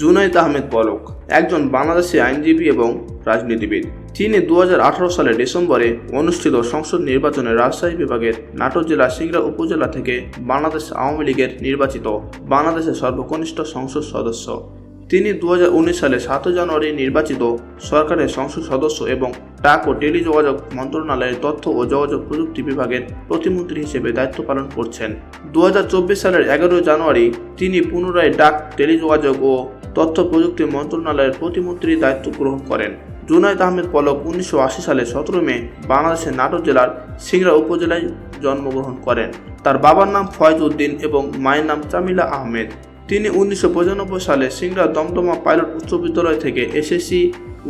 জুনাইদ আহমেদ পলক, একজন বাংলাদেশি আইনজীবী এবং রাজনীতিবিদ। তিনি দু সালের ডিসেম্বরে অনুষ্ঠিত সংসদ নির্বাচনে রাজশাহী বিভাগের নাটোর জেলা সিংড়া উপজেলা থেকে বাংলাদেশ আওয়ামী লীগের নির্বাচিত বাংলাদেশের সর্বকনিষ্ঠ সংসদ সদস্য। তিনি দু হাজার উনিশ সালে সাতই জানুয়ারি নির্বাচিত সরকারের সংসদ সদস্য এবং ডাক ও টেলিযোগাযোগ মন্ত্রণালয়ের তথ্য ও যোগাযোগ প্রযুক্তি বিভাগের প্রতিমন্ত্রী হিসেবে দায়িত্ব পালন করছেন। দু হাজার চব্বিশ সালের এগারোই জানুয়ারি তিনি পুনরায় ডাক, টেলিযোগাযোগ ও তথ্য প্রযুক্তি মন্ত্রণালয়ের প্রতিমন্ত্রীর দায়িত্ব গ্রহণ করেন। জুনায়দ আহমেদ পলক উনিশশো আশি সালে সতেরো মে বাংলাদেশের নাটোর জেলার সিংড়া উপজেলায় জন্মগ্রহণ করেন। তার বাবার নাম ফয়েজ উদ্দিন এবং মায়ের নাম চামিলা আহমেদ। তিনি উনিশশো পঁচানব্বই সালে সিংড়া দমদমা পাইলট উচ্চ বিদ্যালয় থেকে এসএসসি,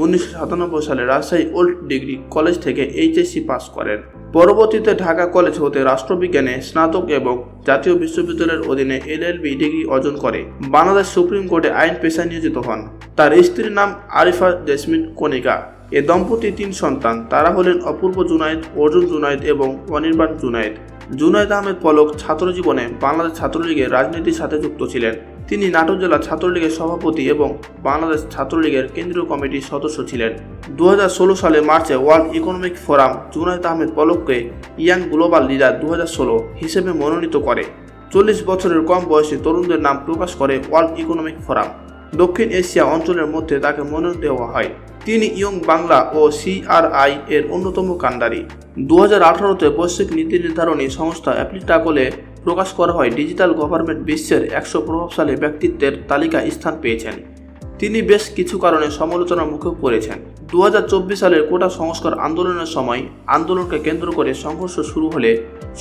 উনিশশো সাতানব্বই সালে রাজশাহী ওল্ড ডিগ্রি কলেজ থেকে এইচএসসি পাস করেন। পরবর্তীতে ঢাকা কলেজ হতে রাষ্ট্রবিজ্ঞানে স্নাতক এবং জাতীয় বিশ্ববিদ্যালয়ের অধীনে এলএলবি ডিগ্রি অর্জন করে। বাংলাদেশ সুপ্রিম কোর্টে আইন পেশায় নিয়োজিত হন। তার স্ত্রীর নাম আরিফা জেসমিন কণিকা এ দম্পতি তিন সন্তান। তারা হলেন অপূর্ব জুনায়েদ, অর্জুন জুনায়েদ এবং অনির্বাণ জুনায়েদ। জুনায়েদ আহমেদ পলক ছাত্র জীবনে বাংলাদেশ ছাত্রলীগের রাজনীতির সাথে যুক্ত ছিলেন। তিনি নাটোর জেলা ছাত্রলীগের সভাপতি এবং বাংলাদেশ ছাত্রলীগের কেন্দ্রীয় কমিটির সদস্য ছিলেন। দু হাজার ষোলো সালে মার্চে world economic forum Junaid Ahmed পলককে young global leader দু হাজার ষোলো হিসেবে মনোনীত করে। চল্লিশ বছরের কম বয়সী তরুণদের নাম প্রকাশ করে ওয়ার্ল্ড ইকোনমিক ফোরাম। দক্ষিণ এশিয়া অঞ্চলের মধ্যে তাকে মনোনীত দেওয়া হয়। তিনি ইয়ং বাংলা ও সিআরআই এর অন্যতম কাণ্ডারি। দু হাজার আঠারোতে বৈশ্বিক নীতি নির্ধারণী সংস্থা অ্যাপ্লিটাকলে প্রকাশ করা হয় ডিজিটাল গভর্নমেন্ট বিশ্বের একশো প্রভাবশালী ব্যক্তিত্বের তালিকায় স্থান পেয়েছেন। তিনি বেশ কিছু কারণে সমালোচনার মুখে পড়েছেন। দু হাজার চব্বিশ সালের কোটা সংস্কার আন্দোলনের সময় আন্দোলনকে কেন্দ্র করে সংঘর্ষ শুরু হলে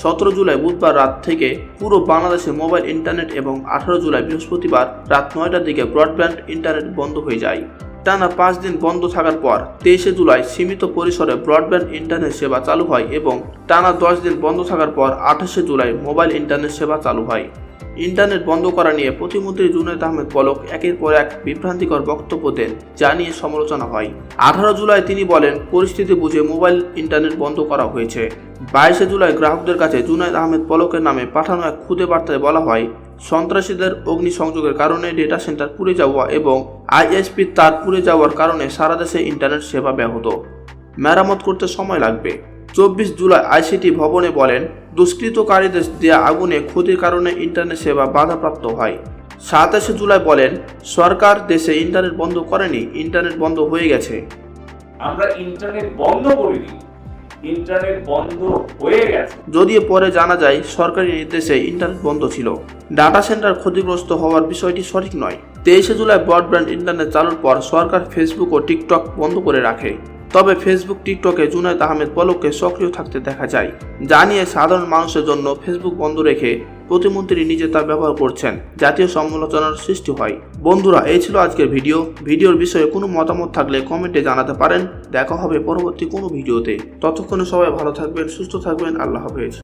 সতেরো জুলাই বুধবার রাত থেকে পুরো বাংলাদেশে মোবাইল, ইন্টারনেট এবং আঠারো জুলাই বৃহস্পতিবার রাত নয়টার দিকে ব্রডব্যান্ড, ইন্টারনেট বন্ধ হয়ে যায়। টানা পাঁচ দিন বন্ধ থাকার পর তেইশে জুলাই সীমিত পরিসরে ব্রডব্যান্ড ইন্টারনেট সেবা চালু হয় এবং টানা দশ দিন বন্ধ থাকার পর আঠাশে জুলাই মোবাইল ইন্টারনেট সেবা চালু হয়। ইন্টারনেট বন্ধ করা নিয়ে প্রতিমন্ত্রী জুনায়দ আহমেদ পলক একের পর এক বিভ্রান্তিকর বক্তব্য দেন, যা নিয়ে সমালোচনা হয়। আঠারো জুলাই তিনি বলেন, পরিস্থিতি বুঝে মোবাইল ইন্টারনেট বন্ধ করা হয়েছে। বাইশে জুলাই গ্রাহকদের কাছে জুনায়দ আহমেদ পলকের নামে পাঠানো এক খুদে বার্তায় বলা হয়, সন্ত্রাসীদের অগ্নিসংযোগের কারণে ডেটা সেন্টার পুড়ে যাওয়া এবং আইএসপি তার পুড়ে যাওয়ার কারণে সারা দেশে ইন্টারনেট সেবা ব্যাহত। মেরামত করতে সময় লাগবে। চব্বিশ জুলাই আইসিটি ভবনে বলেন, দুষ্কৃতকারীদের দেয়া আগুনে ক্ষতির কারণে ইন্টারনেট সেবা বাধাপ্রাপ্ত হয়। সাতাশে জুলাই বলেন, সরকার দেশে ইন্টারনেট বন্ধ করেনি, ইন্টারনেট বন্ধ হয়ে গেছে। আমরা ইন্টারনেট বন্ধ করিনি। ইন্টারনেট বন্ধ হয়ে গেছে। যদিও পরে জানা যায়, সরকারি নির্দেশে ইন্টারনেট বন্ধ ছিল। ডাটা সেন্টার ক্ষতিগ্রস্ত হওয়ার বিষয়টি সঠিক নয়। তেইশে জুলাই ব্রডব্যান্ড ইন্টারনেট চালুর পর সরকার ফেসবুক ও টিকটক বন্ধ করে রাখে। তবে ফেসবুক টিকটকে জুনায়দ আহমেদ পলককে সক্রিয় থাকতে দেখা যায়। যা নিয়ে সাধারণ মানুষের জন্য ফেসবুক বন্ধ রেখে প্রতিমন্ত্রী নিজে তা ব্যবহার করছেন, জাতীয় সমালোচনার সৃষ্টি হয়। বন্ধুরা, এই ছিল আজকের ভিডিও। ভিডিওর বিষয়ে কোনো মতামত থাকলে কমেন্টে জানাতে পারেন। দেখা হবে পরবর্তী কোনো ভিডিওতে। ততক্ষণে সবাই ভালো থাকবেন, সুস্থ থাকবেন। আল্লাহ হাফেজ।